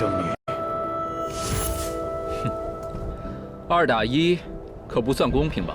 生女。哼，二打一，可不算公平吧？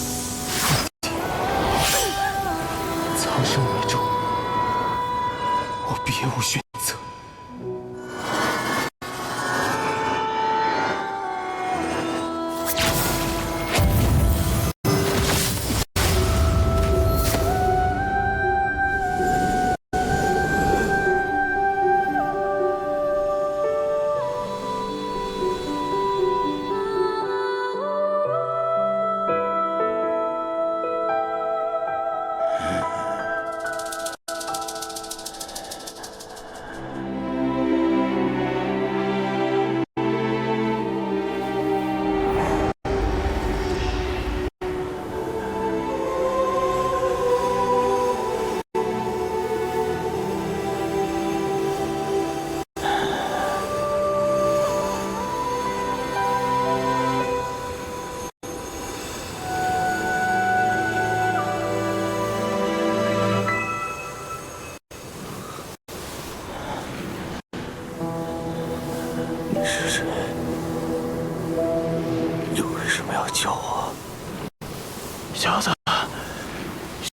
是谁？又为什么要救我？小子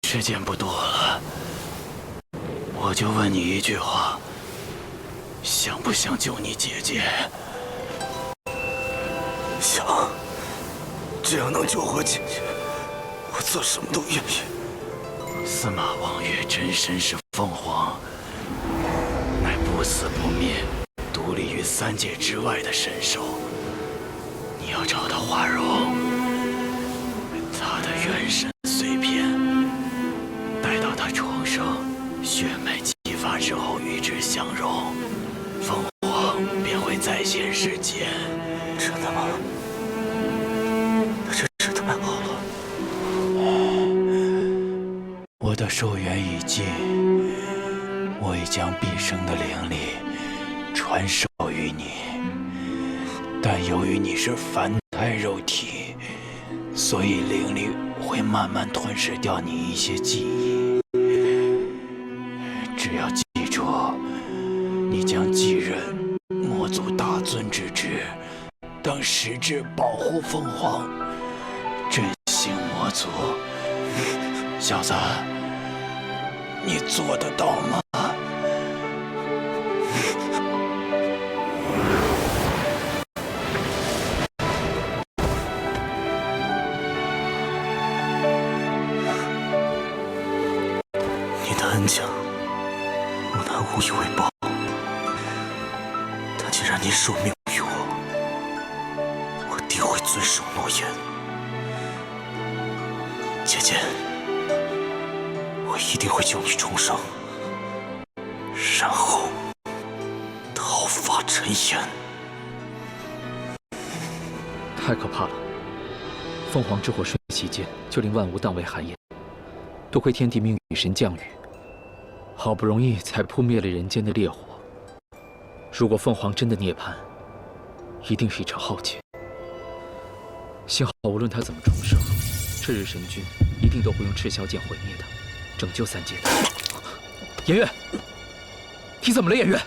时间不多了，我就问你一句话：想不想救你姐姐？想，只要能救活姐姐，我做什么都愿意。司马望月真身是凤凰，乃不死不灭、三界之外的神兽。你要找到华容，他的元神碎片，待到她重生。血脉激发之后与之相融，凤凰便会再现世间。真的吗？那这真的太好了。我的寿元已尽，我已将毕生的灵力传授但由于你是凡胎肉体，所以灵力会慢慢吞噬掉你一些记忆。只要记住，你将继任魔族大尊之职，当实质保护凤凰，振兴魔族。小子，你做得到吗？你的恩情。无以为报，但既然您受命于我，我定会遵守诺言。姐姐，我一定会救你重生，然后讨。发尘烟。太可怕了！凤凰之火瞬息间就令万物荡为寒烟，多亏天地命女神降雨，好不容易才扑灭了人间的烈火。如果凤凰真的涅槃，一定是一场浩劫。幸好无论他怎么重生，赤日神君一定都会用赤霄剑毁灭他，拯救三界的。颜月，你怎么了，颜月？